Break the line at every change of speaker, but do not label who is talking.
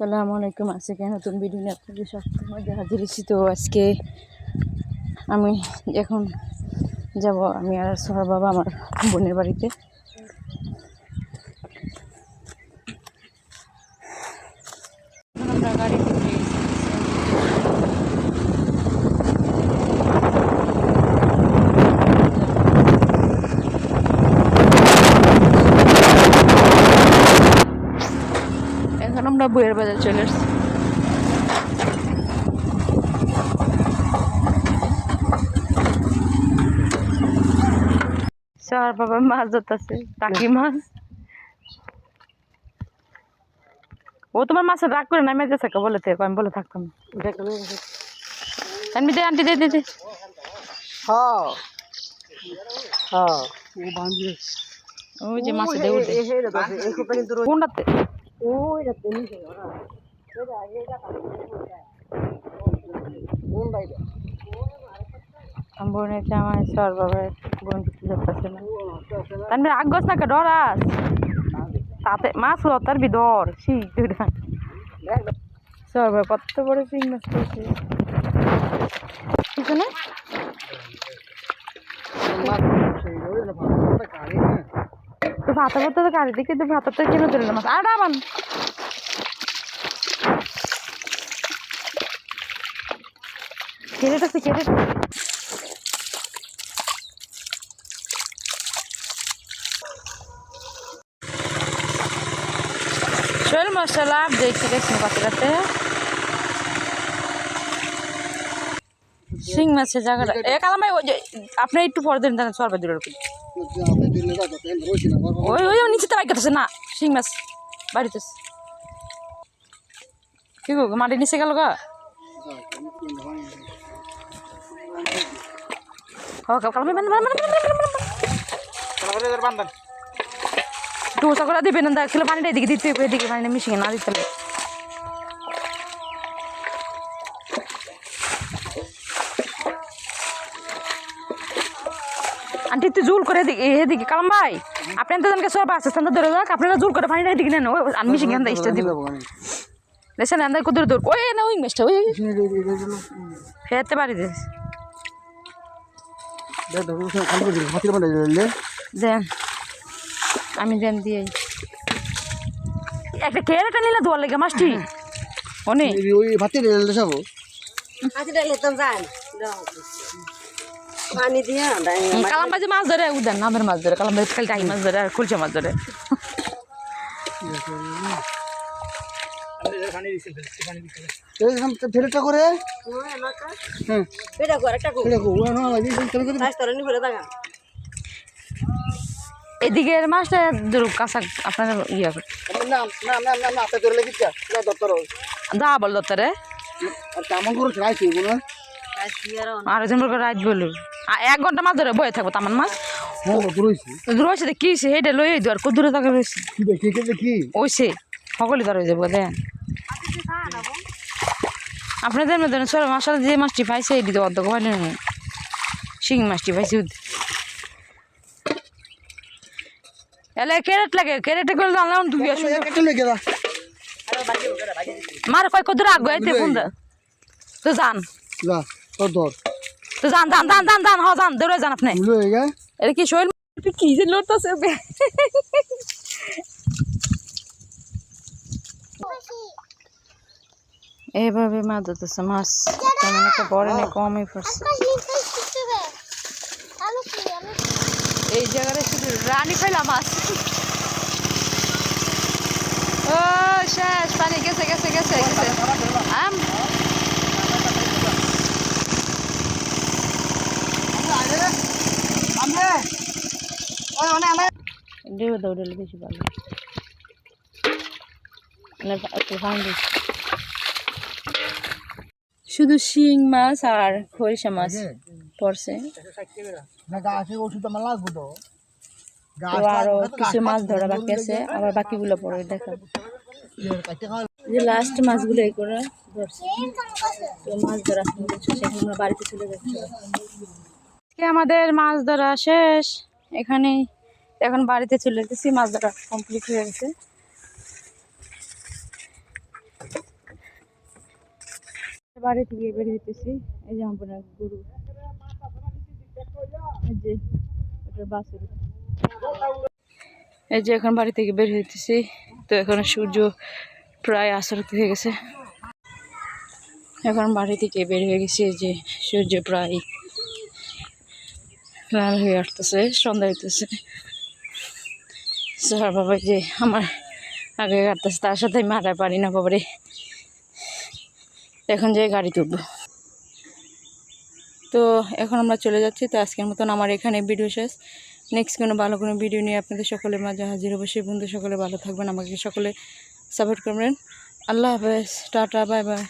সালামু আলাইকুম। আজকে নতুন ভিডিও নিয়ে আপনাদের সবসময় হাজির হয়েছি। তো আজকে আমি এখন যাব, আমি আর সোহার বাবা, আমার বোনের বাড়িতে আমরা গাড়িতে উঠে গেছি। এখন আমরা বইয়ের বাজার চলে এসেছি স্যার বাবা মাছ ধরতেছে টাকি মাছ ও তোমার মাছের রাগ করে নামে কে বলে তো আমি বলে থাকতাম আমি দে আন্টি দে দে দে
হ্যাঁ হ্যাঁ ও বান্ধি
ওই যে মাছ দেউ দে কোনটাতে
ওই রাতে নিচে ওরা কোন বাইরে
আমি বোন এসে আমার স্যার বাবা বোন কিছু ধরতেছে না তার আগ গছ না ডরাস তাতে মাছ তার বিদর শিখ দুটা স্যার বাবা কত বড় শিং মাছ পেয়েছে পিছনে ভাতা ভাতা গাড়ি তো ভাতা কেন মাছ আর ডাবান কেড়েটাছে কেড়ে শোল মশলা দেখতে গেছেন পাত্রাতে শিং মাছের জায়গাটা এ আপনি একটু পরে দিন, তাহলে সরবে দূরের ওই ওই নিচেতে বাইক আছে না শিং মাছ বাড়িতে কি গো মাটি নিচে গেল গা? ওষা করে দিবেন না দেখলে পানিটা এদিকে দিতে এদিকে পানিটা মিশিয়ে না দিতে আন্টি একটু জুল করে এদিকে এদিকে কালাম ভাই আপনি তো জনকে সব আসছে স্থান ধরে যাক আপনারা জুল করে পানিটা এদিকে নেন ওই আমি মিশিয়ে আন্দা ইস্টা দিব। দেখছেন আন্দা কুদুর দূর। ওই না ওই মেসটা ওই ফেরতে পারি দে। দেন আমি দেন দিয়ে একটা কেরাটা নিলে দোয়ার লেগে মাছটি অনে
ওই ভাতে রেল যাব।
আচ্ছা ডালে তো যান পানি দিয়া
কালাম বাজে মাছ ধরে উদান নামের মাছ ধরে কালাম বাজে খালি টাই মাছ ধরে আর খুলছে মাছ ধরে
ফেরতটা করে
পেটা করে একটা
করে
দাগা
এদিকের মাছটা ধরু কাঁচা আপনার ইয়ে করে
না না না না না আপনি ধরে লেগেছে না দপ্তর
দা বল দত্তরে
আর কেমন করে চাইছি
আর একজন বলবে রাত বলু। এক ঘণ্টা মাছ ধরে বয়ে থাকব তামান মাছ। রয়েছে কি হয়েছে সেইটা লই আর কত দূরে থাকে রয়েছে
দেখি
ওইছে সকলে ধরে যাব দেন। আপনাদের মধ্যে সর মাসাল যে মাছটি পাইছে এটি তো অর্ধেক পাইলেন না শিং মাছটি পাইছে এলে ক্যারেট লাগে ক্যারেটে করে
লেগে দা
মার কয় কত রাগ গাইতে তো জান
তোর ধর।
তো জান জান জান জান জান হ জান দৌড়ে যান আপনি।
হয়ে
এটা কি শৈল তুই কি যে লড়তেছে এইভাবে মাছ ধরতেছে মাছ। তেমন একটা বড় নেই কমই পড়ছে। এই জায়গাটা শুধু রানী ফেলা মাছ। ও শেষ পানি গেছে গেছে গেছে গেছে। দেবে দৌড়লে বেশি ভালো। মানে শুধু শিং মাছ আর খরিষা মাছ পড়ছে।
না গাছে ওষুধ আমার লাগবো তো।
তো আরও কিছু মাছ ধরা বাকি আছে। আবার বাকিগুলো পরে দেখা যে লাস্ট মাছগুলো এই করে ধরছে। তো মাছ ধরা সেখানে আমরা বাড়িতে চলে যাচ্ছি। আমাদের মাছ ধরা শেষ। এখানে এখন বাড়িতে চলে যেতেছি মাছ ধরা কমপ্লিট হয়ে গেছে। বাড়ি থেকে বের হইতেছি, এই যে আমার গরু। এই যে এই যে এখন বাড়ি থেকে বের হইতেছি, তো এখন সূর্য প্রায় আসর হয়ে গেছে। এখন বাড়ি থেকে বের হয়ে গেছি যে সূর্য প্রায় লাল হয়ে আসতেছে সন্ধ্যা হইতেছে। স্যার বাবা যে আমার আগে কাটতেছে তার সাথে হাঁটা পারি না বাবারে। এখন যে গাড়ি তুলবো। তো এখন আমরা চলে যাচ্ছি, তো আজকের মতন আমার এখানে ভিডিও শেষ। নেক্সট কোনো ভালো কোনো ভিডিও নিয়ে আপনাদের সকলের মাঝে হাজির অবশ্যই বন্ধু সকলে ভালো থাকবেন, আমাকে সকলে সাপোর্ট করবেন। আল্লাহ হাফেজ, টাটা বাই বাই